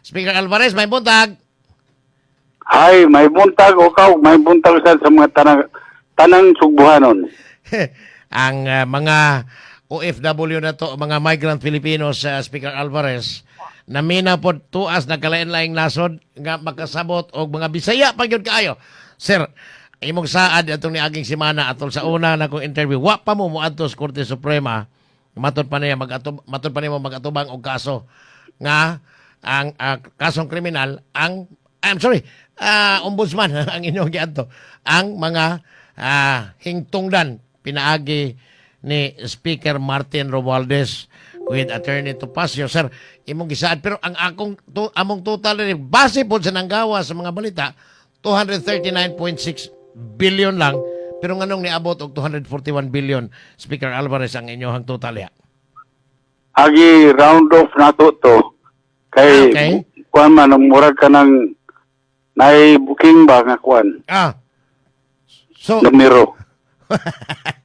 Speaker Alvarez, may buntag. Hay, may buntag o kaw, may buntag sa, sa mga tanang, tanang sugbuhanon. ang ah, mga OFW na to, mga migrant Filipinos, sa Speaker Alvarez, na mina po tuas na kalain-laing nasod nga makasabot og mga Bisaya pa gyud kaayo. Sir, imong saad atong niaging semana atol sa una na kong interview, wa pa mo moadto sa Korte Suprema. Matod pa niya magatub matod pa nimo magatubang og kaso nga ang ah, kasong kriminal ang I'm sorry, ah, ombudsman ang inyong giadto ang mga ah, hingtungdan pinaagi ni Speaker Martin Romualdez with Attorney Topacio. Sir, imong gisaad pero ang akong to, among total ni base po sa nanggawa sa mga balita 239.6 billion lang pero nganong niabot og 241 billion Speaker Alvarez ang inyong total ya. Agi round off na to to. Kay, Okay. kuan man, ang murag ka ng nai booking ba nga kuan, Ah. So, numero.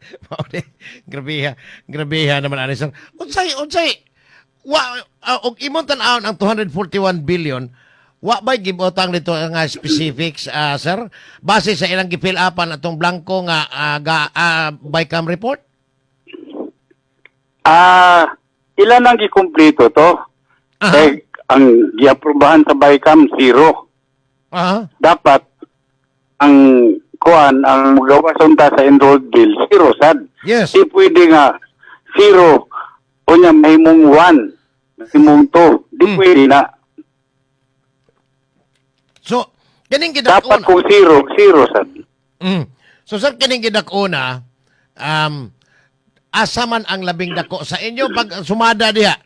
Grabiha, grabiha naman ani sir. Unsay unsay wa uh, og imong tan-awon ang 241 billion wa ba gibotang dito nga specifics ah, sir base sa ilang gifill upan atong blanco nga ah, ga, ah, bycam report Ah, ilan ang gikumpleto to? Aha. Kay ang giaprobahan sa BICAM zero. Aha. Dapat ang kuan ang magawa sunta sa enrolled bill zero sad. yes Di pwede nga zero o niya may mong one, may mong two. Di Hmm. pwede na. so kining Dapat gidakuna kung zero, zero sad. mm. so sir kining gidakuna um asa man ang labing dako sa inyo pag sumada diha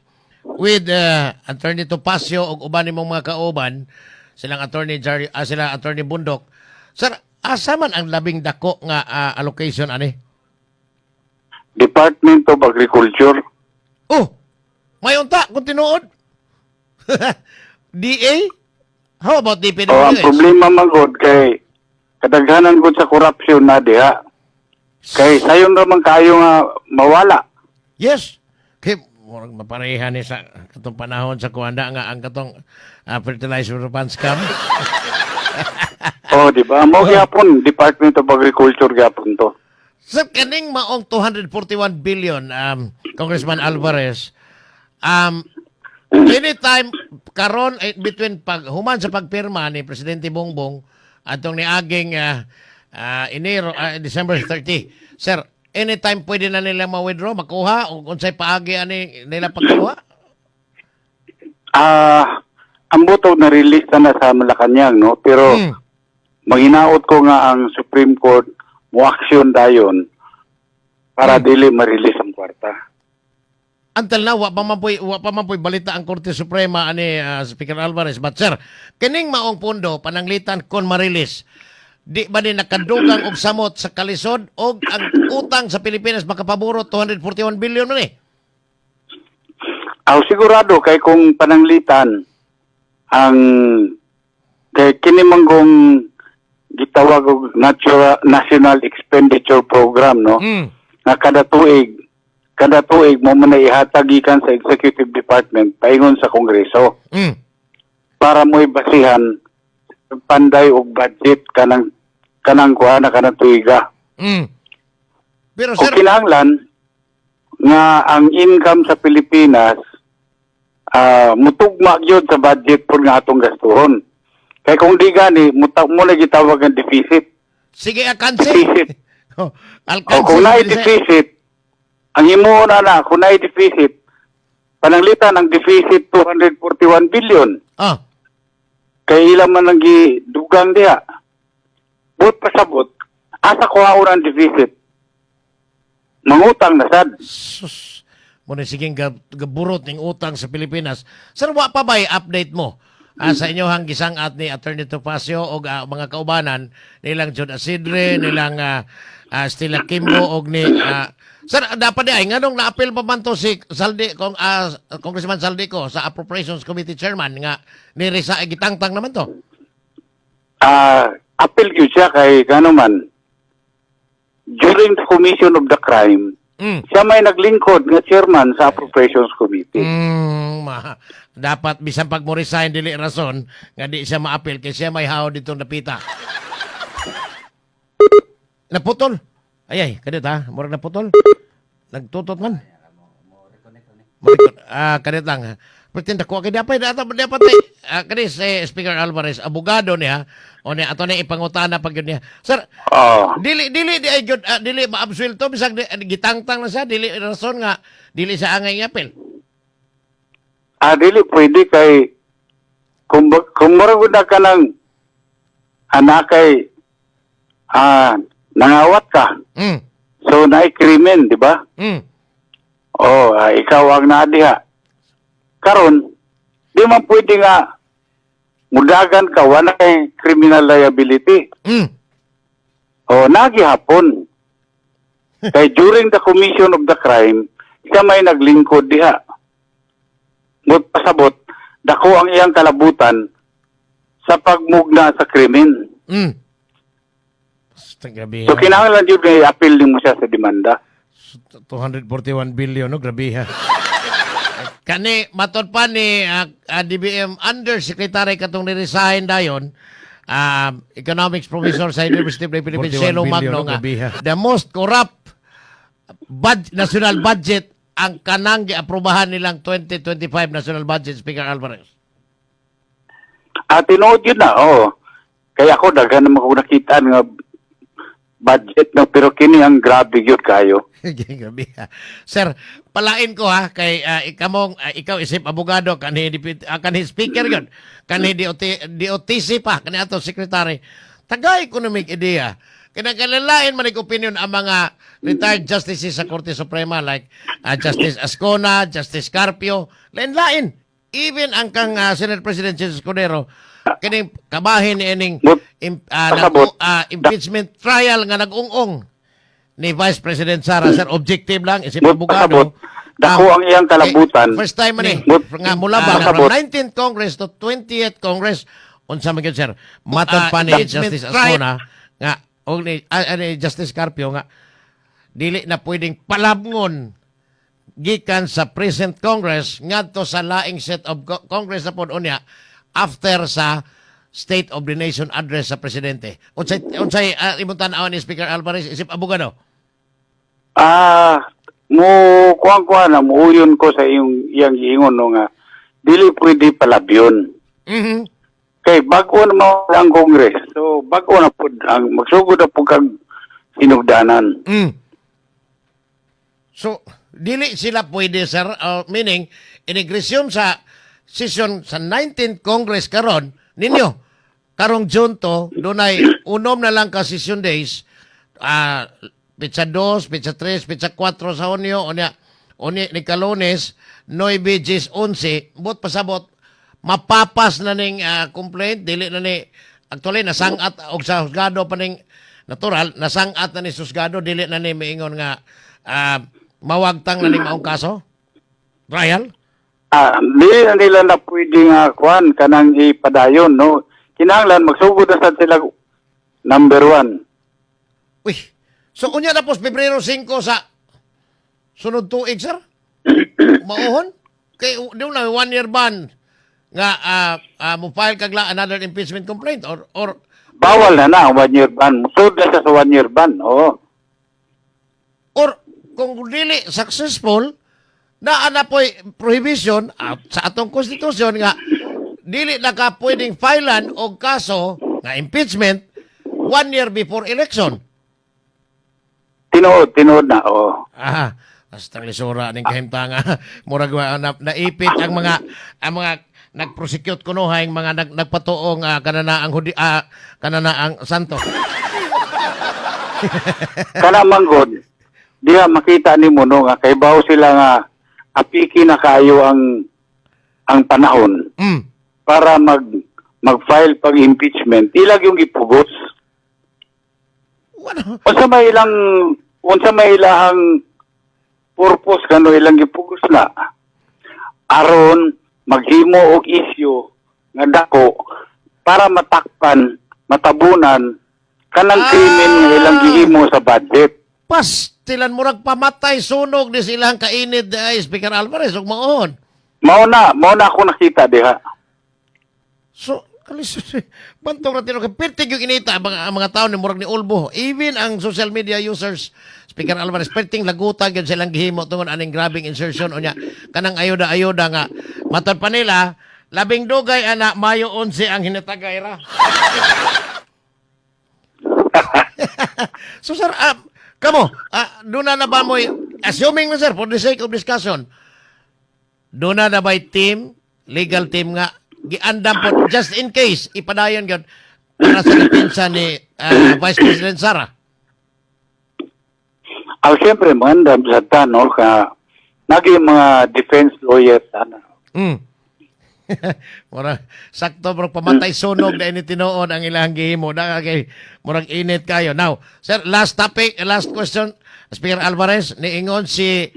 with uh, Attorney Topacio ug uban nimong mga kauban silang Attorney Jar ah, sila Attorney Bundok sir asa man ang labing dako nga ah, allocation ani Department of Agriculture. oh may unta kung tinuod DA how about O ang DPWH problema magod kay kadaghanan gud sa korupsyon na diha. Kay sayon raman kayo nga mawala. Yes. Kay murag mapareha ni sa katong panahon sa kuanda nga ang katong ah, fertilizer pan scam. O di ba? Mo gyapon Department of Agriculture gyapon to. Sa kaning maong 241 billion um Congressman Alvarez um anytime karon eh, between pag human sa pagpirma ni presidente Bongbong atong niaging ah, ah, Enero ah, December 30 sir anytime pwede na nila ma-withdraw makuha o unsay paagi ani nila pagkuha Ah, ang boto na release na sa Malacanang no, pero Hmm. Maginaot ko nga ang Supreme Court mo action dayon para dili ma-release ang kwarta. Until now, wa pa man po'y, wa pa man po'y balita ang Korte Suprema ani ah, Speaker Alvarez. But sir, kining maong pundo pananglitan kon marilis. Di ba ni nakadugang og samot sa kalisod og ang utang sa Pilipinas makapaburo 241 billion man eh. Aw sigurado kay kung pananglitan ang kay kini manggong gitawag og natural national expenditure program no Mm. nga kada tuig kada tuig mo man ihatag gikan sa executive department paingon sa kongreso Mm. para mo basihan panday og budget kanang kanang kuha na kanang tuiga. Mm. Pero sir, kinahanglan nga ang income sa Pilipinas ah mutugma gyud sa budget pud nga atong gastuhon. Kay kung di gani muta mo na gitawag nga deficit. sige akanse. Deficit. Oh, O kung naay deficit, ang imo na na kung naay deficit, pananglitan ang deficit 241 billion. Ah, Kay ilang man ang gidugang diha. But pasabot, asa ko ang deficit. Mangutang na sad. sus. Muna siging gab- gaburot ng utang sa Pilipinas. Sir, wa pa ba update mo? Ah, sa inyohang gisang at ni Attorney Topacio o ah, mga kaubanan nilang Jod Asidre, nilang ah, ah, Stella Kimbo o ni ah, Sir, dapat di ay nganong na-appeal pa man to si Saldi kong ah, Congressman Saldico sa Appropriations Committee Chairman nga ni Risa gitangtang naman to. Ah, appeal gyud siya kay gano man. During the commission of the crime, Mm. Siya may naglingkod nga chairman sa Appropriations Committee. Mm, ma, dapat bisan pag mo resign dili rason nga di siya maapil kay siya may hao dito napita. Naputol. Ay ay, kadit ha, murag naputol. Nagtutot man. Mo ah kadit lang. ha. Pretend ako kay dapat dapat dapat. Ah, kani si Speaker Alvarez abogado niya o ni ato na ipangutana pag yun niya. Sir, Oh. dili dili di ay gyud ah, dili maabsuelto bisag di, gitangtang na siya dili rason nga dili sa angay ngapil. Ah, dili pwede kay kung, kung maragod na ka ng anak kay ah, nangawat ka. Mm. So, naay krimen, di ba? Mm. Oh, ah, ikaw ang naadiha. Karon, di man pwede nga mudagan ka, wala kay criminal liability. Mm. O, nagihapon. Kay during the commission of the crime, siya may naglingkod diha. Mut pasabot, dako ang iyang kalabutan sa pagmugna sa krimen. Mm. Grabe. So, kinahanglan yun kay appeal mo siya sa demanda. 241 billion, no? Grabe ha. Kani, matod pa ni ah, ah, DBM Undersecretary katong ni-resign dayon, um, Economics Professor sa University of the Philippines, 41 Shelo billion, Magno no? nga, the most corrupt bud- national budget ang kanang giaprobahan nilang 2025 national budget, Speaker Alvarez. At tinuod yun na, oo. Kaya ako, daghan naman ko nakita nga budget na, pero kini ang grabe yun kayo. Grabe. Sir, palain ko ha kay ah, ikamong ah, ikaw isip abogado kanhi uh, kanhi speaker yon. Kanhi DOT DOTC pa kanhi ato secretary. Taga economic idea. Kinakalalain man ang opinion ang mga retired justices sa Korte Suprema like ah, Justice Ascona, Justice Carpio, lain-lain. Even ang kang ah, Senate President Jesus Cordero, kining kabahin ni ining But, im- ah, pasabot. nag- ah, impeachment trial nga nag-ung-ung ni Vice President Sara sir objective lang isip abogado dako ang iyang kalabutan. eh, first time man eh But, nga mula ba pasabot. from 19th Congress to 20th Congress unsa man gyud sir matod Ah, pa ni Justice. Ascona nga og ni, ah, ni Justice Carpio nga dili na pwedeng palabngon gikan sa present Congress ngadto sa laing set of co- Congress na pod unya after sa State of the Nation address sa presidente. Unsay unsay uh, imong tan-aw ni Speaker Alvarez isip abogado? Ah, mo kuang kuan na muuyon ko sa iyong iyang giingon no nga dili pwede palabyon. Mhm. Kay bago na mo ang Congress. So bago na pud ang magsugod na pud kag sinugdanan. Mm. So, dili sila pwede, sir. Uh, meaning, inigresyon sa session sa 19th Congress karon ninyo, karong June to, dunay unom na lang ka session days, ah pizza 2, pizza 3, pizza 4 sa Hunyo, unya, unya ni Kalones, 9, 10, 11, bot pasabot, mapapas na ning ah, complaint, dili na ni, actually, nasangat, og sa husgado pa ning, natural, nasangat na ni Susgado, dili na ni miingon nga, ah, mawagtang na ning maong kaso? Trial? Ah, dili na nila na pwede nga kuan kanang ipadayon no. Kinahanglan magsugod na sad sila number one. Uy, so kunya na pos Pebrero 5 sa sunod tuig, sir? Mauhon? Kay di mo na one year ban nga ah ah, mo file kag another impeachment complaint or or Bawal na na one year ban. Musud na sa one year ban. Oo. or kung dili successful na ana po'y prohibition ah, sa atong konstitusyon nga dili na ka pwedeng filean og kaso nga impeachment one year before election. Tinuod, tinuod na. Oo. Ah, basta lisura ning kahimtanga. Murag wa na, naipit ang mga ang mga nag-prosecute kuno hayng mga nag, nagpatuong uh, kanana ang hudi ah, kanana ang santo. Kana manggod, diha makita ni mo no nga kay bawo sila nga apiki na kayo ang ang panahon Mm. para mag mag-file pag impeachment. Ilag yung ipugos. Wala. Unsa may ilang unsa may ilahang purpose kano ilang gipugos na aron maghimo og issue nga dako para matakpan, matabunan kanang Ah! krimen nga ilang gihimo sa budget. Pas silan murag pamatay sunog ni silang kainid ay Speaker Alvarez ug maon. Mao na, mao na ako nakita diha. So, kalis, bantong na tinong pertig yung inita ang mga, mga tao ni murag ni Ulbo. Even ang social media users, Speaker Alvarez, perting lagutan yun silang gihimo tungod aning grabing insertion o niya. Kanang ayoda-ayoda nga. Matod pa nila, labing dugay ana Mayo 11 ang hinatagay ra. so sir, ah, kamo, ah, doon na na ba mo, assuming na sir, for the sake of discussion, doon na na ba team, legal team nga, giandam po, just in case, ipadayon yun, para sa depensa ni ah, Vice President Sara. Ang siyempre, mandam sa tano ka, naging mga defense lawyers, sana. Mm. murag sakto murag pamatay sunog na ini tinuod ang ilang gihimo. Na kay murag init kayo. Now, sir, last topic, last question, Speaker Alvarez, niingon si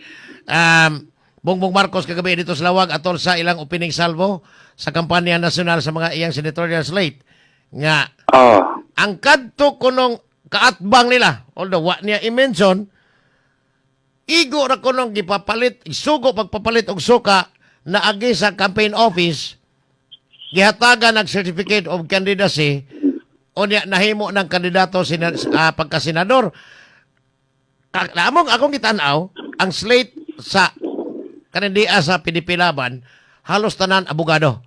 um, Bongbong Marcos kagabi dito sa Lawag atol sa ilang opening salvo sa kampanya nasyonal sa mga iyang senatorial slate. Nga Oh, ang kadto kunong kaatbang nila although wa niya i-mention igo ra kunong gipapalit isugo pagpapalit og suka na agi sa campaign office gihatagan ng certificate of candidacy o niya nahimo ng kandidato sina, ah, pagkasenador Ka- among akong gitanaw ang slate sa kandiya sa PDP Laban halos tanan abogado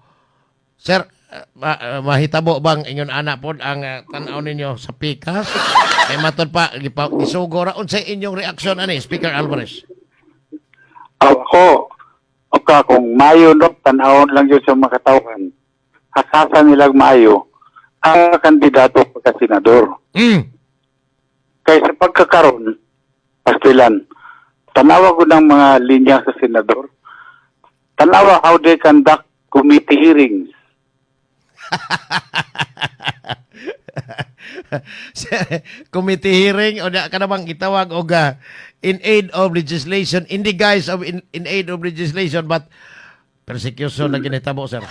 Sir, uh, ma- uh, mahitabo bang inyon anak pod ang uh, tanaw ninyo sa pikas? Ay matod pa gisugo ra unsay inyong reaksyon ani Speaker Alvarez? ako, okay, kung mayo no, tanahon lang yun sa mga katawan. Hasasa nilang mayo, ang kandidato pagka senador. Mm. Kaya sa pagkakaroon, pastilan, tanawa ko ng mga linya sa senador. Tanawa how they conduct committee hearings. committee hearing o na ka namang itawag og uh, in aid of legislation in the guise of in, in aid of legislation but persecution na ginitabo sir.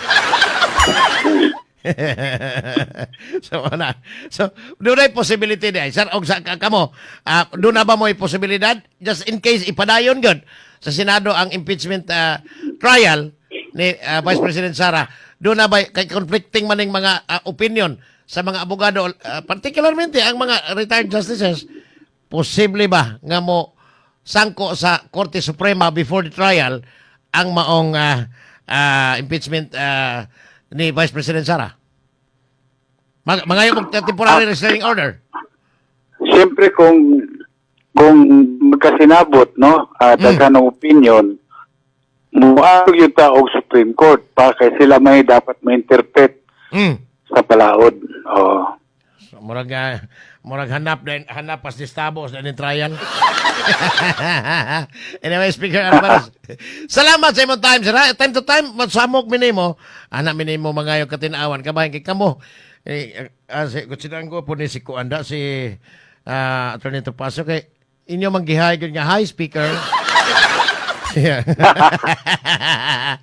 so wala. So doon ay possibility di ay sir og sa ka- kamo ah, doon na ba mo posibilidad just in case ipadayon gyud sa Senado ang impeachment ah, trial ni ah, Vice President Sara doon na ba kay conflicting maning mga ah, opinion sa mga abogado ah, particularmente ang mga retired justices posible ba nga mo sangko sa Korte Suprema before the trial ang maong ah, ah, impeachment ah, ni Vice President Sara? Mag mangayo mong temporary restraining order. Siyempre kung kung magkasinabot, no, uh, daghan ng opinion, muarog yung taog Supreme Court para kay sila may dapat ma-interpret Mm. sa palaod. Oh. So, murag, ah, murag hanap din, hanap pas distabos na trial. anyway, Speaker Alvarez, salamat sa imong time, sir. Time to time, magsamok minimo. Anak minimo mangayo katinawan. Kabahin kay kamo. Eh, uh, si, kutsinaan ko po ni si Kuanda, si uh, Attorney Topaso, kay inyo manggihay yun nga, hi, Speaker. Yeah.